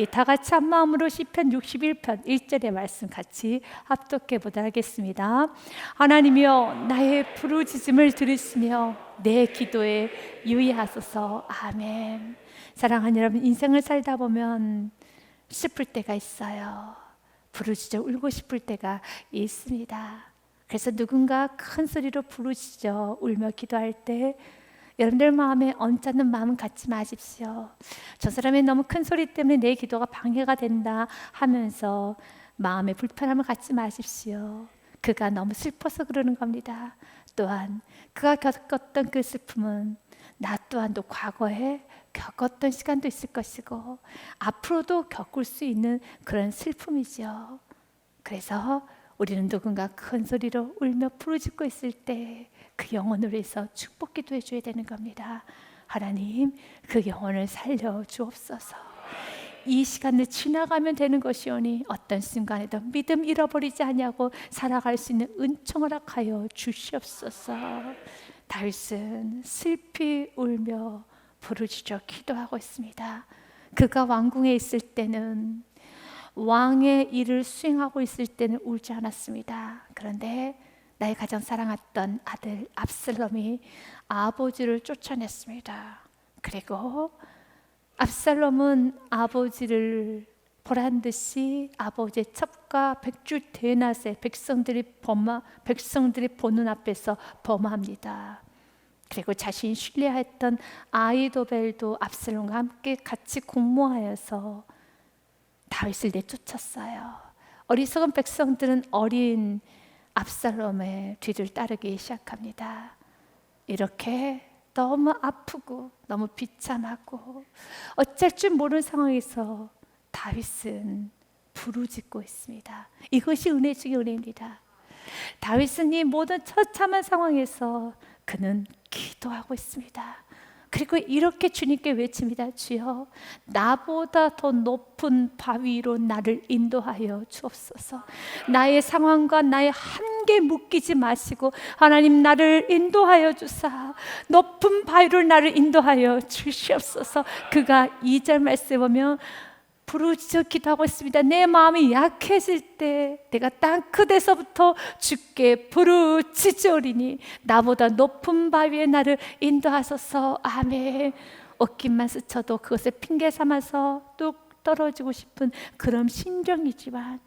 우리 다 같이 한 마음으로 시편 61편 1절의 말씀 같이 합독해 보도록 하겠습니다. 하나님이여 나의 부르짖음을 들으시며 내 기도에 유의하소서. 아멘. 사랑하는 여러분 인생을 살다 보면 슬플 때가 있어요. 부르짖어 울고 싶을 때가 있습니다. 그래서 누군가 큰 소리로 부르짖어 울며 기도할 때 여러분들 마음에 언짢은 마음 갖지 마십시오. 저 사람의 너무 큰 소리 때문에 내 기도가 방해가 된다 하면서 마음에 불편함을 갖지 마십시오. 그가 너무 슬퍼서 그러는 겁니다. 또한 그가 겪었던 그 슬픔은 나 또한도 과거에 겪었던 시간도 있을 것이고 앞으로도 겪을 수 있는 그런 슬픔이죠. 그래서 우리는 누군가 큰 소리로 울며 부르짖고 있을 때 그 영혼을 위해서 축복 기도해 줘야 되는 겁니다. 하나님, 그 영혼을 살려 주옵소서. 이 시간을 지나가면 되는 것이오니 어떤 순간에도 믿음 잃어버리지 않냐고 살아갈 수 있는 은총을 허락하여 주시옵소서. 다윗은 슬피 울며 부르짖어 기도하고 있습니다. 그가 왕궁에 있을 때는 왕의 일을 수행하고 있을 때는 울지 않았습니다. 그런데 나의 가장 사랑했던 아들 압살롬이 아버지를 쫓아냈습니다. 그리고 압살롬은 아버지를 보란 듯이 아버지의 첩과 백주 대낮에 백성들이 범하 백성들이 보는 앞에서 범합니다. 그리고 자신이 신뢰했던 아이도벨도 압살롬과 함께 같이 공모하여서 다윗을 내쫓았어요. 어리석은 백성들은 어린 압살롬의 뒤를 따르기 시작합니다. 이렇게 너무 아프고 너무 비참하고 어쩔 줄 모르는 상황에서 다윗은 부르짖고 있습니다. 이것이 은혜 중의 은혜입니다. 다윗은 이 모든 처참한 상황에서 그는 기도하고 있습니다. 그리고 이렇게 주님께 외칩니다. 주여, 나보다 더 높은 바위로 나를 인도하여 주옵소서. 나의 상황과 나의 한계 묶이지 마시고 하나님 나를 인도하여 주사 높은 바위로 나를 인도하여 주시옵소서. 그가 2절 말씀에 보면 부르짖어 기도하고 있습니다. 내 마음이 약해질 때 내가 땅 끝에서부터 주께 부르짖으리니 나보다 높은 바위에 나를 인도하소서. 아멘. 어깨만 스쳐도 그것을 핑계 삼아서 뚝 떨어지고 싶은 그런 심정이지만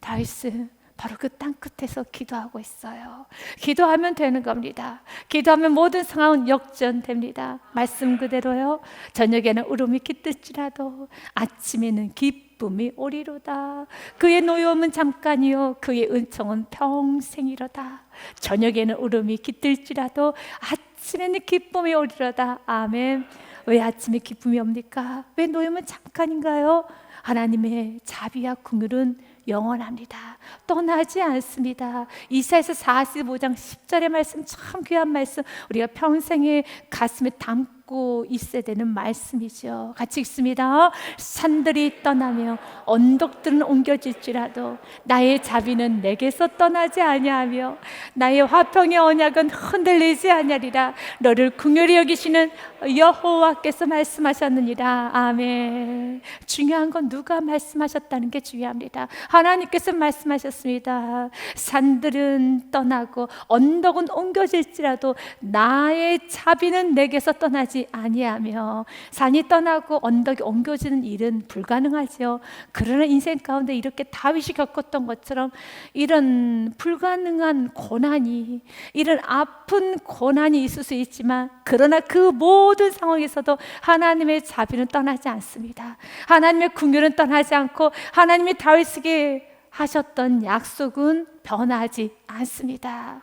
다윗은 바로 그 땅 끝에서 기도하고 있어요. 기도하면 되는 겁니다. 기도하면 모든 상황은 역전됩니다. 말씀 그대로요. 저녁에는 울음이 깃들지라도 아침에는 기쁨이 오리로다. 그의 노여움은 잠깐이요. 그의 은총은 평생이로다. 저녁에는 울음이 깃들지라도 아침에는 기쁨이 오리로다. 아멘. 왜 아침에 기쁨이 옵니까? 왜 노여움은 잠깐인가요? 하나님의 자비와 긍휼은 영원합니다. 떠나지 않습니다. 이사에서 45장 10절의 말씀 참 귀한 말씀 우리가 평생에 가슴에 담고 있어야 되는 말씀이죠. 같이 읽습니다. 산들이 떠나며 언덕들은 옮겨질지라도 나의 자비는 내게서 떠나지 아니하며 나의 화평의 언약은 흔들리지 아니하리라. 너를 긍휼히 여기시는 여호와께서 말씀하셨느니라. 아멘. 중요한 건 누가 말씀하셨다는 게 중요합니다. 하나님께서 말씀하셨습니다. 산들은 떠나고 언덕은 옮겨질지라도 나의 자비는 내게서 떠나지 아니하며 산이 떠나고 언덕이 옮겨지는 일은 불가능하죠. 그러나 인생 가운데 이렇게 다윗이 겪었던 것처럼 이런 불가능한 고난이 이런 아픈 고난이 있을 수 있지만 그러나 그 모든 상황에서도 하나님의 자비는 떠나지 않습니다. 하나님의 궁율은 떠나지 않고 하나님이 다윗에게 하셨던 약속은 변하지 않습니다.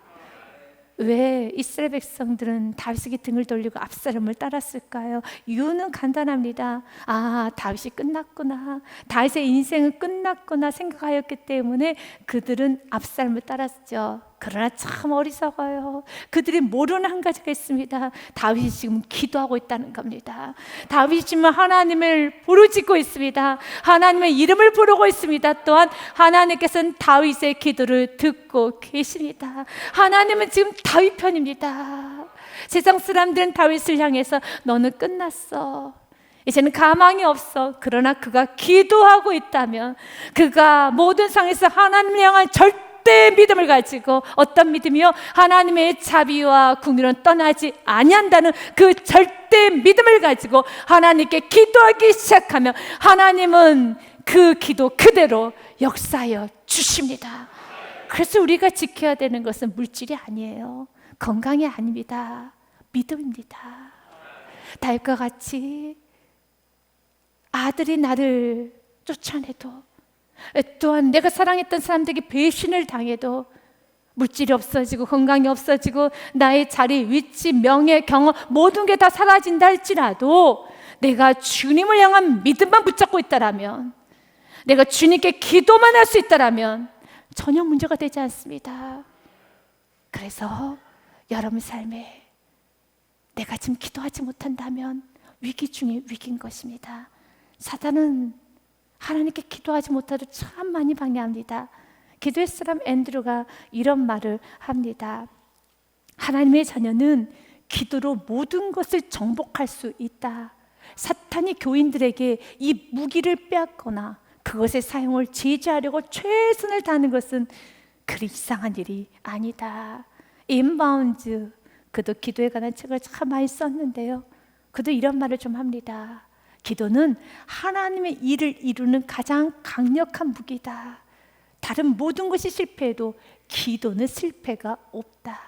왜 이스라엘 백성들은 다윗에게 등을 돌리고 압살롬을 따랐을까요? 이유는 간단합니다. 아, 다윗이 끝났구나. 다윗의 인생은 끝났구나 생각하였기 때문에 그들은 압살롬을 따랐죠. 그러나 참 어리석어요. 그들이 모르는 한 가지가 있습니다. 다윗이 지금 기도하고 있다는 겁니다. 다윗이 지금 하나님을 부르짖고 있습니다. 하나님의 이름을 부르고 있습니다. 또한 하나님께서는 다윗의 기도를 듣고 계십니다. 하나님은 지금 다윗 편입니다. 세상 사람들은 다윗을 향해서 너는 끝났어. 이제는 가망이 없어. 그러나 그가 기도하고 있다면 그가 모든 상에서 하나님을 향한 절 대 믿음을 가지고 어떤 믿음이요? 하나님의 자비와 궁유는 떠나지 아니한다는 그 절대 믿음을 가지고 하나님께 기도하기 시작하면 하나님은 그 기도 그대로 역사하여 주십니다. 그래서 우리가 지켜야 되는 것은 물질이 아니에요. 건강이 아닙니다. 믿음입니다. 다윗과 같이 아들이 나를 쫓아내도 또한 내가 사랑했던 사람들에게 배신을 당해도 물질이 없어지고 건강이 없어지고 나의 자리, 위치, 명예, 경험 모든 게 다 사라진다 할지라도 내가 주님을 향한 믿음만 붙잡고 있다라면 내가 주님께 기도만 할 수 있다라면 전혀 문제가 되지 않습니다. 그래서 여러분 삶에 내가 지금 기도하지 못한다면 위기 중에 위기인 것입니다. 사단은 하나님께 기도하지 못하도 참 많이 방해합니다. 기도의 사람 앤드루가 이런 말을 합니다. 하나님의 자녀는 기도로 모든 것을 정복할 수 있다. 사탄이 교인들에게 이 무기를 빼앗거나 그것의 사용을 제지하려고 최선을 다하는 것은 그리 이상한 일이 아니다. 인바운즈 그도 기도에 관한 책을 참 많이 썼는데요. 그도 이런 말을 좀 합니다. 기도는 하나님의 일을 이루는 가장 강력한 무기다. 다른 모든 것이 실패해도 기도는 실패가 없다.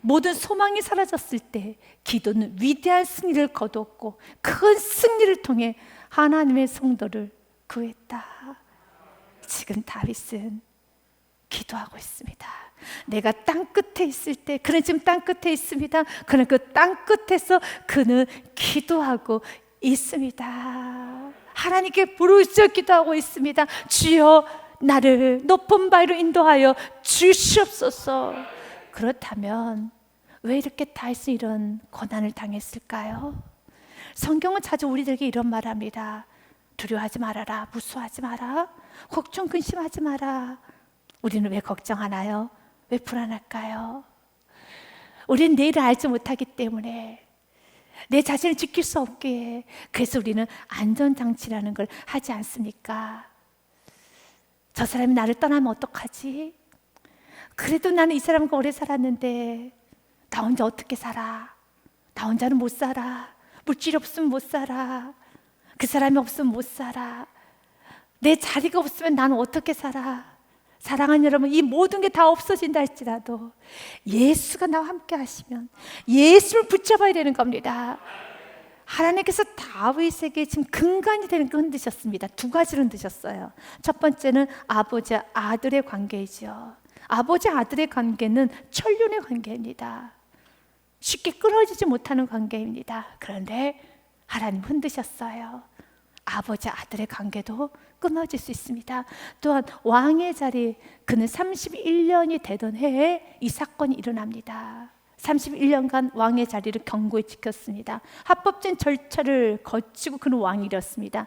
모든 소망이 사라졌을 때 기도는 위대한 승리를 거두었고 큰 승리를 통해 하나님의 성도를 구했다. 지금 다윗은 기도하고 있습니다. 내가 땅 끝에 있을 때, 그는 지금 땅 끝에 있습니다. 그는 그 땅 끝에서 그는 기도하고 있습니다. 하나님께 부르짖어 기도하고 있습니다. 주여 나를 높은 바위로 인도하여 주시옵소서. 그렇다면 왜 이렇게 다윗은 이런 고난을 당했을까요? 성경은 자주 우리들에게 이런 말합니다. 두려워하지 말아라. 무서워하지 마라. 걱정 근심하지 마라. 우리는 왜 걱정하나요? 왜 불안할까요? 우리는 내일을 알지 못하기 때문에 내 자신을 지킬 수 없기에 그래서 우리는 안전장치라는 걸 하지 않습니까? 저 사람이 나를 떠나면 어떡하지? 그래도 나는 이 사람과 오래 살았는데 나 혼자 어떻게 살아? 나 혼자는 못 살아. 물질 없으면 못 살아. 그 사람이 없으면 못 살아. 내 자리가 없으면 나는 어떻게 살아? 사랑하는 여러분, 이 모든 게 다 없어진다 할지라도 예수가 나와 함께 하시면 예수를 붙잡아야 되는 겁니다. 하나님께서 다윗에게 지금 근간이 되는 걸 흔드셨습니다. 두 가지를 흔드셨어요. 첫 번째는 아버지 아들의 관계이죠. 아버지 아들의 관계는 천륜의 관계입니다. 쉽게 끊어지지 못하는 관계입니다. 그런데 하나님 흔드셨어요. 아버지 아들의 관계도 끊어질 수 있습니다. 또한 왕의 자리 그는 31년이 되던 해에 이 사건이 일어납니다. 31년간 왕의 자리를 견고히 지켰습니다. 합법적인 절차를 거치고 그는 왕이 되었습니다.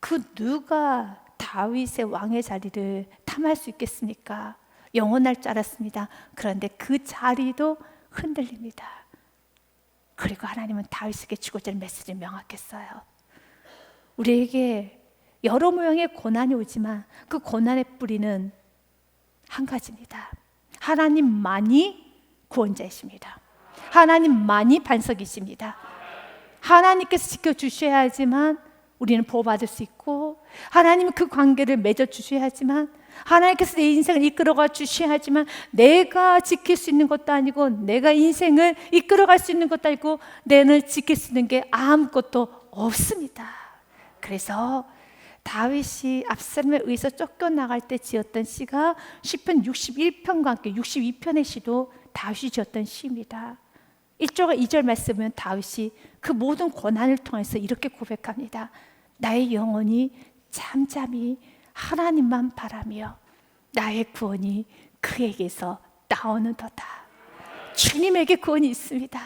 그 누가 다윗의 왕의 자리를 탐할 수 있겠습니까? 영원할 줄 알았습니다. 그런데 그 자리도 흔들립니다. 그리고 하나님은 다윗에게 주고자 메시지를 명확했어요. 우리에게 여러 모양의 고난이 오지만 그 고난의 뿌리는 한 가지입니다. 하나님만이 구원자이십니다. 하나님만이 반석이십니다. 하나님께서 지켜주셔야 하지만 우리는 보호받을 수 있고 하나님은 그 관계를 맺어 주셔야 하지만 하나님께서 내 인생을 이끌어가 주셔야 하지만 내가 지킬 수 있는 것도 아니고 내가 인생을 이끌어갈 수 있는 것도 아니고 내를 지킬 수 있는 게 아무것도 없습니다. 그래서 다윗이 압살롬에 의해서 쫓겨나갈 때 지었던 시가 시편 61편과 함께 62편의 시도 다윗이 지었던 시입니다. 1절과 2절 말씀은 다윗이 그 모든 고난을 통해서 이렇게 고백합니다. 나의 영혼이 잠잠히 하나님만 바라며 나의 구원이 그에게서 나오는 도다. 주님에게 구원이 있습니다.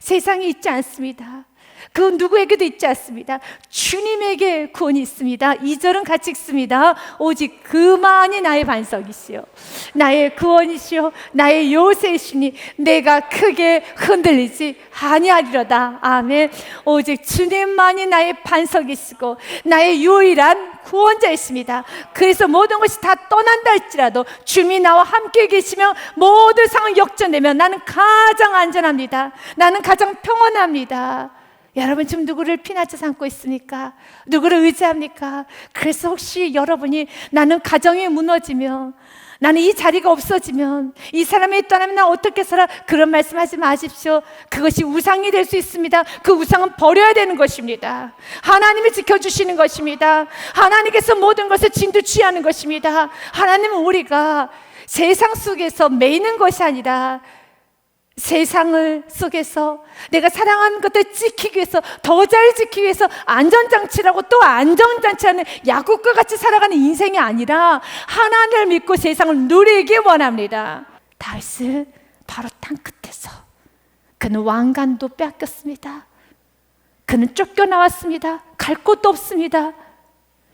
세상에 있지 않습니다. 그 누구에게도 있지 않습니다. 주님에게 구원이 있습니다. 이절은 같이 읽습니다. 오직 그만이 나의 반석이시요. 나의 구원이시요. 나의 요새시니 내가 크게 흔들리지 아니하리로다. 아멘. 오직 주님만이 나의 반석이시고 나의 유일한 구원자이십니다. 그래서 모든 것이 다 떠난다 할지라도 주님이 나와 함께 계시며 모든 상황 역전되면 나는 가장 안전합니다. 나는 가장 평온합니다. 여러분 지금 누구를 피나쳐 삼고 있습니까? 누구를 의지합니까? 그래서 혹시 여러분이 나는 가정이 무너지면 나는 이 자리가 없어지면 이 사람이 떠나면 나 어떻게 살아? 그런 말씀하지 마십시오. 그것이 우상이 될 수 있습니다. 그 우상은 버려야 되는 것입니다. 하나님이 지켜주시는 것입니다. 하나님께서 모든 것을 진두 취하는 것입니다. 하나님은 우리가 세상 속에서 매이는 것이 아니라 세상을 속에서 내가 사랑하는 것들 지키기 위해서 더 잘 지키기 위해서 안전장치라고 또 안전장치하는 야구과 같이 살아가는 인생이 아니라 하나님을 믿고 세상을 누리기 원합니다. 다윗은 바로 땅 끝에서 그는 왕관도 빼앗겼습니다. 그는 쫓겨나왔습니다. 갈 곳도 없습니다.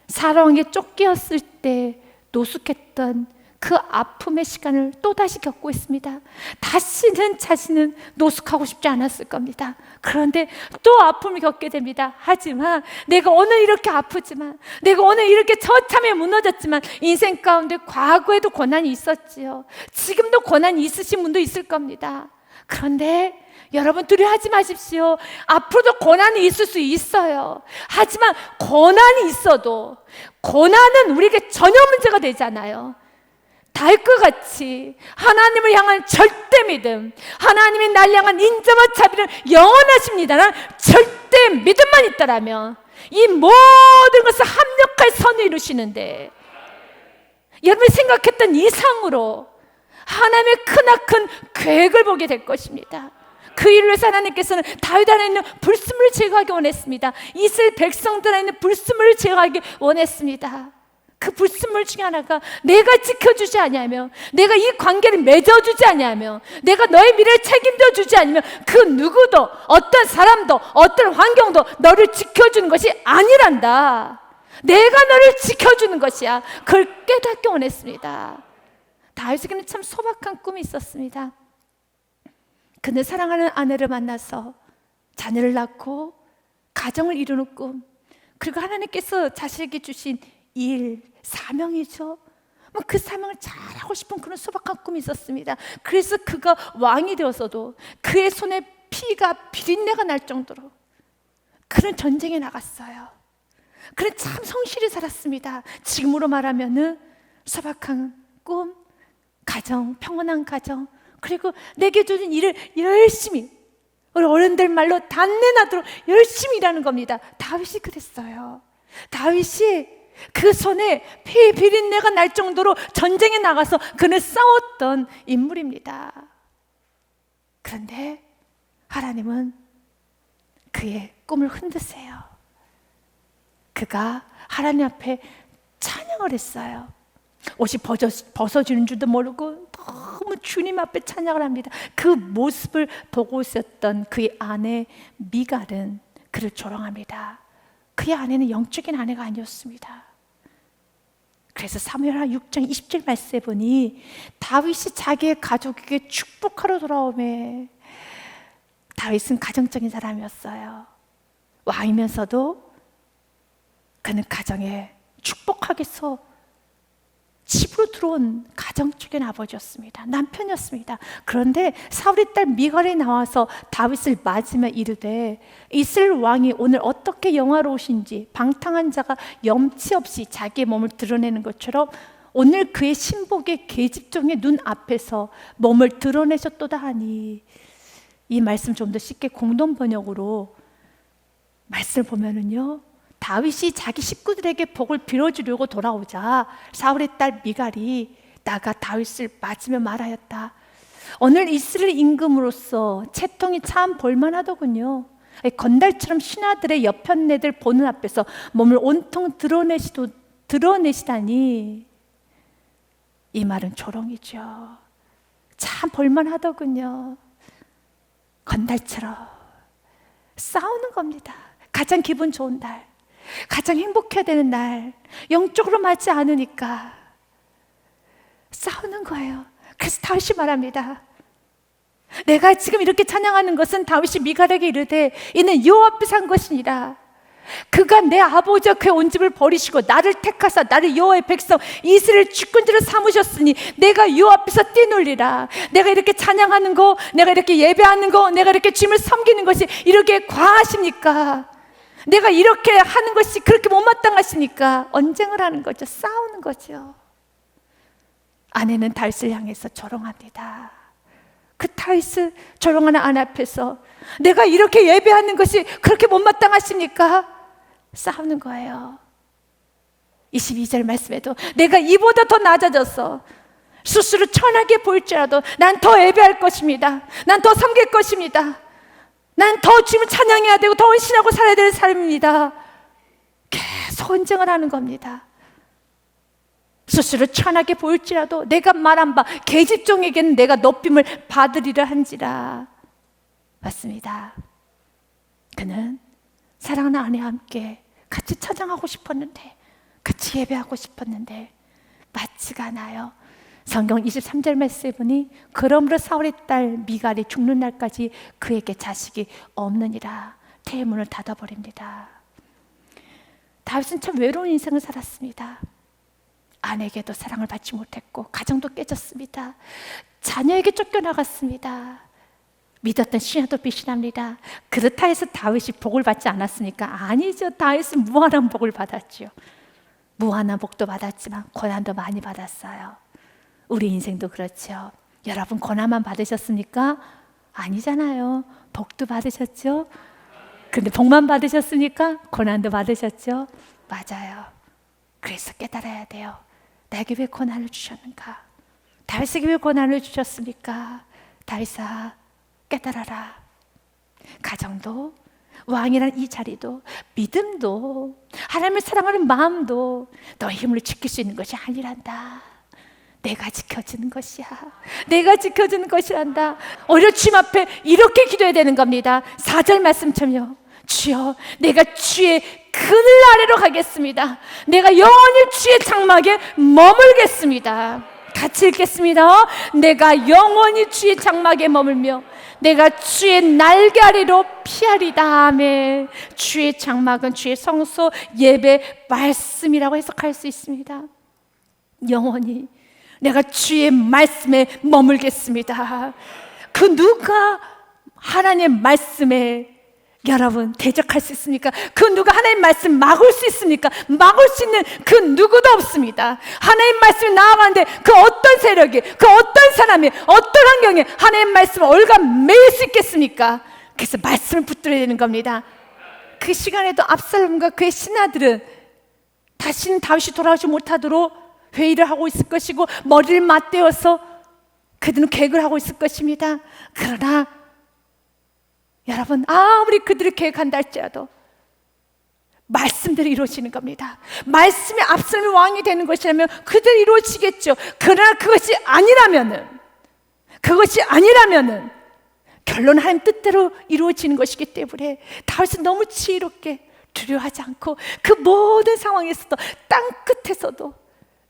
사랑에 쫓겼을 때 노숙했던 그 아픔의 시간을 또다시 겪고 있습니다. 다시는 자신은 노숙하고 싶지 않았을 겁니다. 그런데 또 아픔을 겪게 됩니다. 하지만 내가 오늘 이렇게 아프지만 내가 오늘 이렇게 처참해 무너졌지만 인생 가운데 과거에도 고난이 있었지요. 지금도 고난이 있으신 분도 있을 겁니다. 그런데 여러분 두려워하지 마십시오. 앞으로도 고난이 있을 수 있어요. 하지만 고난이 있어도 고난은 우리에게 전혀 문제가 되잖아요. 달 것 같이 하나님을 향한 절대 믿음, 하나님이 날 향한 인자와 자비는 영원하십니다. 난 절대 믿음만 있다라면 이 모든 것을 합력할 선을 이루시는데 여러분이 생각했던 이상으로 하나님의 크나큰 계획을 보게 될 것입니다. 그 일을 위해서 하나님께서는 다윗 안에 있는 불순물을 제거하기 원했습니다. 이스라엘 백성들 안에 있는 불순물을 제거하기 원했습니다. 그 불순물 중에 하나가 내가 지켜주지 아니하며 내가 이 관계를 맺어주지 아니하며 내가 너의 미래를 책임져 주지 않으면 그 누구도 어떤 사람도 어떤 환경도 너를 지켜주는 것이 아니란다. 내가 너를 지켜주는 것이야. 그걸 깨닫기 원했습니다. 다윗에게는 참 소박한 꿈이 있었습니다. 그는 사랑하는 아내를 만나서 자녀를 낳고 가정을 이루는 꿈 그리고 하나님께서 자신에게 주신 일 사명이죠. 뭐그 사명을 잘하고 싶은 그런 소박한 꿈이 있었습니다. 그래서 그가 왕이 되어서도 그의 손에 피가 비린내가 날 정도로 그런 전쟁에 나갔어요. 그래 참 성실히 살았습니다. 지금으로 말하면은 소박한 꿈, 가정, 평온한 가정, 그리고 내게 주는 일을 열심히 우리 어른들 말로 단내나도록 열심히 일하는 겁니다. 다윗이 그랬어요. 다윗이 그 손에 피 비린내가 날 정도로 전쟁에 나가서 그는 싸웠던 인물입니다. 그런데 하나님은 그의 꿈을 흔드세요. 그가 하나님 앞에 찬양을 했어요. 옷이 벗어, 벗어지는 줄도 모르고 너무 주님 앞에 찬양을 합니다. 그 모습을 보고 있었던 그의 아내 미갈은 그를 조롱합니다. 그의 아내는 영적인 아내가 아니었습니다. 그래서 사무엘하 6장 20절 말씀에 보니 다윗이 자기의 가족에게 축복하러 돌아오매 다윗은 가정적인 사람이었어요. 왕이면서도 그는 가정에 축복하겠어 집으로 들어온 가정적인 아버지였습니다. 남편이었습니다. 그런데 사울의 딸 미갈이 나와서 다윗을 맞으며 이르되 이스라엘 왕이 오늘 어떻게 영화로우신지 방탕한 자가 염치 없이 자기의 몸을 드러내는 것처럼 오늘 그의 신복의 계집종의 눈 앞에서 몸을 드러내셨도다 하니 이 말씀 좀 더 쉽게 공동 번역으로 말씀을 보면은요. 다윗이 자기 식구들에게 복을 빌어주려고 돌아오자 사울의 딸 미갈이 나가 다윗을 맞으며 말하였다. 오늘 이스라엘 임금으로서 채통이 참 볼만하더군요. 건달처럼 신하들의 여편네들 보는 앞에서 몸을 온통 드러내시도 드러내시다니 이 말은 조롱이죠. 참 볼만하더군요. 건달처럼 싸우는 겁니다. 가장 기분 좋은 날, 가장 행복해야 되는 날, 영적으로 맞지 않으니까 싸우는 거예요. 그래서 다윗이 말합니다. 내가 지금 이렇게 찬양하는 것은 다윗이 미갈에게 이르되 이는 여호와 앞에서 한 것이니라. 그가 내 아버지와 그의 온 집을 버리시고 나를 택하사 나를 여호와의 백성 이스라엘 주권자로 삼으셨으니 내가 여호와 앞에서 뛰놀리라. 내가 이렇게 찬양하는 거, 내가 이렇게 예배하는 거, 내가 이렇게 주님을 섬기는 것이 이렇게 과하십니까? 내가 이렇게 하는 것이 그렇게 못마땅하시니까 언쟁을 하는 거죠. 싸우는 거죠. 아내는 다윗을 향해서 조롱합니다. 그 다윗을 조롱하는 아내 앞에서 내가 이렇게 예배하는 것이 그렇게 못마땅하십니까? 싸우는 거예요. 22절 말씀에도 내가 이보다 더 낮아졌어. 스스로 천하게 보일지라도 난 더 예배할 것입니다. 난 더 섬길 것입니다. 난 더 주님을 찬양해야 되고 더 헌신하고 살아야 되는 삶입니다. 계속 언쟁을 하는 겁니다. 스스로 천하게 보일지라도 내가 말한 바 계집종에게는 내가 높임을 받으리라 한지라 맞습니다. 그는 사랑하는 아내와 함께 같이 찬양하고 싶었는데 같이 예배하고 싶었는데 맞지가 않아요. 성경 23절 말씀에 보니 그러므로 사울의 딸 미갈이 죽는 날까지 그에게 자식이 없느니라 태문을 닫아버립니다. 다윗은 참 외로운 인생을 살았습니다. 아내에게도 사랑을 받지 못했고 가정도 깨졌습니다. 자녀에게 쫓겨나갔습니다. 믿었던 신하도 비신합니다. 그렇다 해서 다윗이 복을 받지 않았습니까? 아니죠. 다윗은 무한한 복을 받았죠. 무한한 복도 받았지만 고난도 많이 받았어요. 우리 인생도 그렇죠. 여러분 고난만 받으셨습니까? 아니잖아요. 복도 받으셨죠? 근데 복만 받으셨습니까? 고난도 받으셨죠? 맞아요. 그래서 깨달아야 돼요. 나에게 왜 고난을 주셨는가? 다윗에게 왜 고난을 주셨습니까? 다윗아 깨달아라. 가정도 왕이란 이 자리도 믿음도 하나님을 사랑하는 마음도 너 힘으로 지킬 수 있는 것이 아니란다. 내가 지켜주는 것이야. 내가 지켜주는 것이란다. 주님 앞에 이렇게 기도해야 되는 겁니다. 4절 말씀처럼요. 주여, 내가 주의 그늘 아래로 가겠습니다. 내가 영원히 주의 장막에 머물겠습니다. 같이 읽겠습니다. 내가 영원히 주의 장막에 머물며 내가 주의 날개 아래로 피하리다. 아멘. 주의 장막은 주의 성소 예배 말씀이라고 해석할 수 있습니다. 영원히 내가 주의 말씀에 머물겠습니다. 그 누가 하나님의 말씀에 여러분 대적할 수 있습니까? 그 누가 하나님 말씀 막을 수 있습니까? 막을 수 있는 그 누구도 없습니다. 하나님 말씀이 나아가는데 그 어떤 세력이, 그 어떤 사람이, 어떤 환경에 하나님 말씀을 올가매일 수 있겠습니까? 그래서 말씀을 붙들어야 되는 겁니다. 그 시간에도 압살롬과 그의 신하들은 다시는 다윗이 돌아오지 못하도록 회의를 하고 있을 것이고 머리를 맞대어서 그들은 계획을 하고 있을 것입니다. 그러나 여러분 아무리 그들이 계획한다 할지라도 말씀대로 이루어지는 겁니다. 말씀이 앞서는 왕이 되는 것이라면 그대로 이루어지겠죠. 그러나 그것이 아니라면은 그것이 아니라면은 결론 하나님 뜻대로 이루어지는 것이기 때문에 다윗은 너무 지혜롭게 두려워하지 않고 그 모든 상황에서도 땅 끝에서도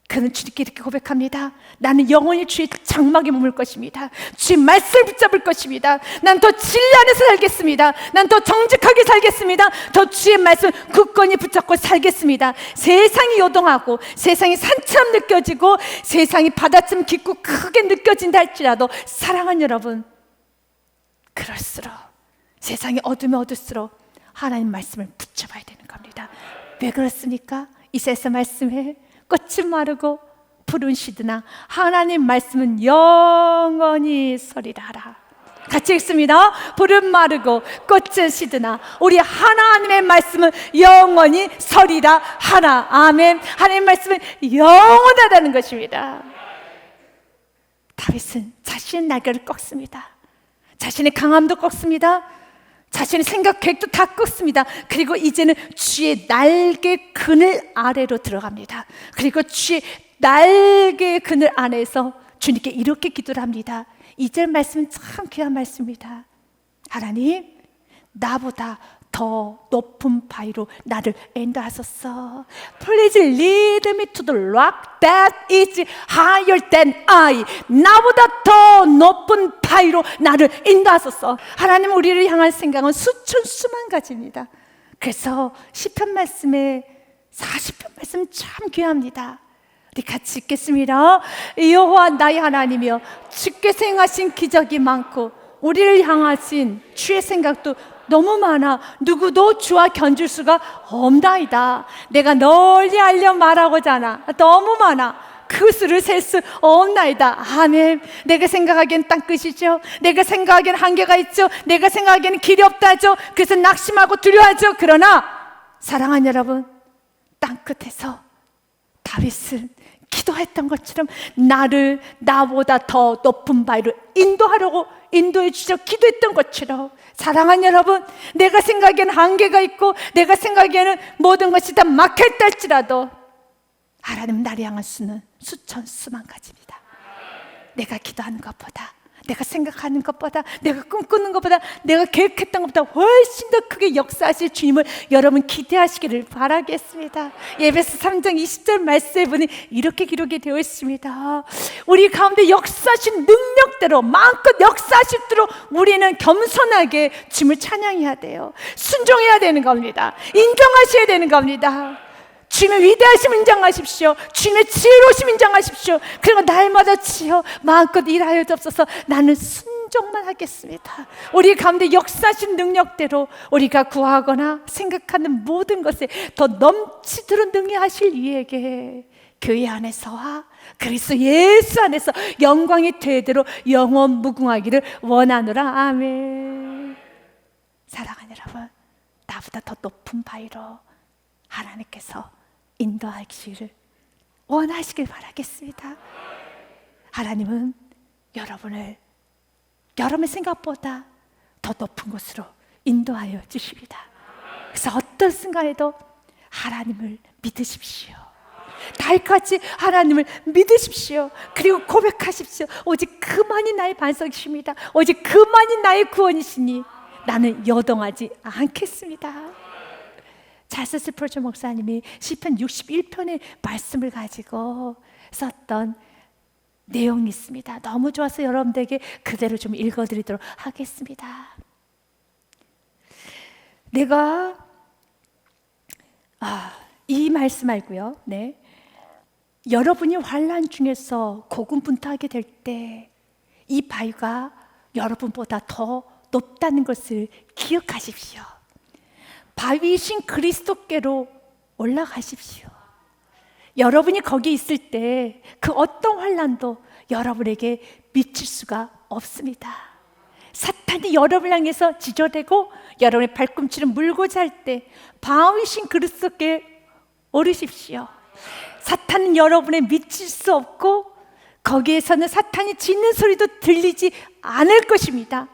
그는 주님께 이렇게 고백합니다. 나는 영원히 주의 장막에 머물 것입니다. 주의 말씀을 붙잡을 것입니다. 난 더 진리 안에서 살겠습니다. 난 더 정직하게 살겠습니다. 더 주의 말씀 굳건히 붙잡고 살겠습니다. 세상이 요동하고 세상이 산처럼 느껴지고 세상이 바다처럼 깊고 크게 느껴진다 할지라도 사랑하는 여러분 그럴수록 세상이 어두면 어둘수록 하나님 말씀을 붙잡아야 되는 겁니다. 왜 그렇습니까? 이세서 말씀에 꽃은 마르고 푸른 시드나 하나님 말씀은 영원히 서리라라. 같이 읽습니다. 푸른 마르고 꽃은 시드나 우리 하나님의 말씀은 영원히 서리라 하나. 아멘. 하나님 말씀은 영원하다는 것입니다. 다윗은 자신의 날개를 꺾습니다. 자신의 강함도 꺾습니다. 자신의 생각 계획도 다 꺾습니다. 그리고 이제는 주의 날개 그늘 아래로 들어갑니다. 그리고 주의 날개 그늘 안에서 주님께 이렇게 기도를 합니다. 이절 말씀은 참 귀한 말씀입니다. 하나님, 나보다 더 높은 바위로 나를 인도하소서. Please lead me to the rock that is higher than I. 나보다 더 높은 바위로 나를 인도하소서. 하나님 우리를 향한 생각은 수천 수만 가지입니다. 그래서 시편 말씀에 40편 말씀 참 귀합니다. 우리 같이 읽겠습니다. 여호와 나의 하나님이여 주께서 행하신 기적이 많고 우리를 향하신 주의 생각도 너무 많아 누구도 주와 견줄 수가 없나이다. 내가 널리 알려 말하고자 하나 너무 많아 그 수를 셀수 없나이다. 아멘. 내가 생각하기엔 땅끝이죠. 내가 생각하기엔 한계가 있죠. 내가 생각하기에는 길이 없다죠. 그래서 낙심하고 두려워하죠. 그러나 사랑하는 여러분, 땅끝에서 다윗은 기도했던 것처럼 나를 나보다 더 높은 바위로 인도하려고 인도해 주셔 기도했던 것처럼. 사랑하는 여러분 내가 생각에는 한계가 있고 내가 생각에는 모든 것이 다 막혔다 할지라도 하나님 나를 향한 수는 수천 수만 가지입니다. 내가 기도하는 것보다 내가 생각하는 것보다 내가 꿈꾸는 것보다 내가 계획했던 것보다 훨씬 더 크게 역사하실 주님을 여러분 기대하시기를 바라겠습니다. 예배서 3장 20절 말씀에 보니 이렇게 기록이 되어 있습니다. 우리 가운데 역사하신 능력대로 마음껏 역사하실 대로 우리는 겸손하게 주님을 찬양해야 돼요. 순종해야 되는 겁니다. 인정하셔야 되는 겁니다. 주님의 위대하심 인정하십시오. 주님의 지혜로우심 인정하십시오. 그리고 날마다 지어 마음껏 일하여 주옵소서. 나는 순종만 하겠습니다. 우리 가운데 역사하신 능력대로 우리가 구하거나 생각하는 모든 것에 더 넘치도록 능력하실 이에게 교회 안에서와 그리스도 예수 안에서 영광이 되도록 영원 무궁하기를 원하노라 아멘. 사랑하는 여러분, 나보다 더 높은 바위로 하나님께서 인도하시기를 원하시길 바라겠습니다. 하나님은 여러분을 여러분의 생각보다 더 높은 곳으로 인도하여 주십니다. 그래서 어떤 순간에도 하나님을 믿으십시오. 다윗같이 하나님을 믿으십시오. 그리고 고백하십시오. 오직 그만이 나의 반석이십니다. 오직 그만이 나의 구원이시니 나는 여동하지 않겠습니다. 자스스 프로처 목사님이 시편 61편의 말씀을 가지고 썼던 내용이 있습니다. 너무 좋아서 여러분들에게 그대로 좀 읽어드리도록 하겠습니다. 내가 아, 이 말씀 알고요. 네. 여러분이 환란 중에서 고군분투하게 될 때 이 바위가 여러분보다 더 높다는 것을 기억하십시오. 바위신 그리스도께로 올라가십시오. 여러분이 거기 있을 때 그 어떤 환란도 여러분에게 미칠 수가 없습니다. 사탄이 여러분을 향해서 지저대고 여러분의 발꿈치를 물고자 할 때 바위신 그리스도께 오르십시오. 사탄은 여러분에 미칠 수 없고 거기에서는 사탄이 짖는 소리도 들리지 않을 것입니다.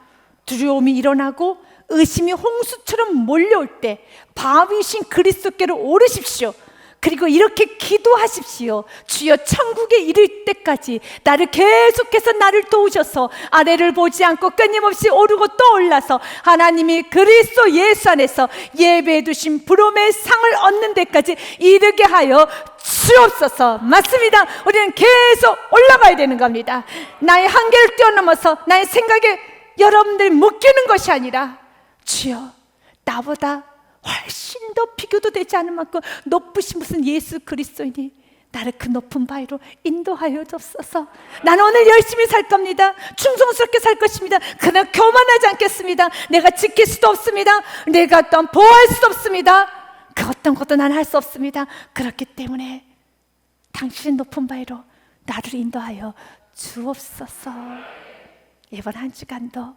두려움이 일어나고 의심이 홍수처럼 몰려올 때 바위신 그리스도께로 오르십시오. 그리고 이렇게 기도하십시오. 주여 천국에 이를 때까지 나를 계속해서 나를 도우셔서 아래를 보지 않고 끊임없이 오르고 또 올라서 하나님이 그리스도 예수 안에서 예배해 두신 부름의 상을 얻는 데까지 이르게 하여 주옵소서. 맞습니다. 우리는 계속 올라가야 되는 겁니다. 나의 한계를 뛰어넘어서 나의 생각에 여러분들 묶이는 것이 아니라 주여 나보다 훨씬 더 비교도 되지 않을 만큼 높으신 무슨 예수 그리스도이니 나를 그 높은 바위로 인도하여 주옵소서. 나는 오늘 열심히 살 겁니다. 충성스럽게 살 것입니다. 그냥 교만하지 않겠습니다. 내가 지킬 수도 없습니다. 내가 어떤 보호할 수도 없습니다. 그 어떤 것도 난 할 수 없습니다. 그렇기 때문에 당신의 높은 바위로 나를 인도하여 주옵소서. 이번 한 주간도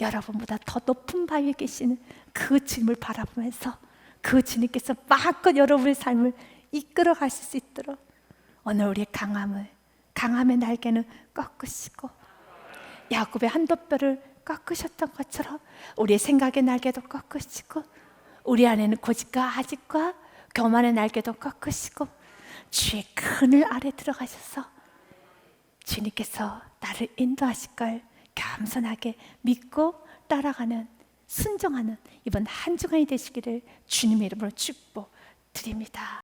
여러분보다 더 높은 바위에 계시는 그 주님을 바라보면서 그 주님께서 마음껏 여러분의 삶을 이끌어 가실 수 있도록 오늘 우리의 강함을 강함의 날개는 꺾으시고 야곱의 한도뼈를 꺾으셨던 것처럼 우리의 생각의 날개도 꺾으시고 우리 안에는 고집과 아집과 교만의 날개도 꺾으시고 주의 그늘 아래 들어가셔서 주님께서 나를 인도하실 걸 겸손하게 믿고 따라가는 순종하는 이번 한 주간이 되시기를 주님의 이름으로 축복 드립니다.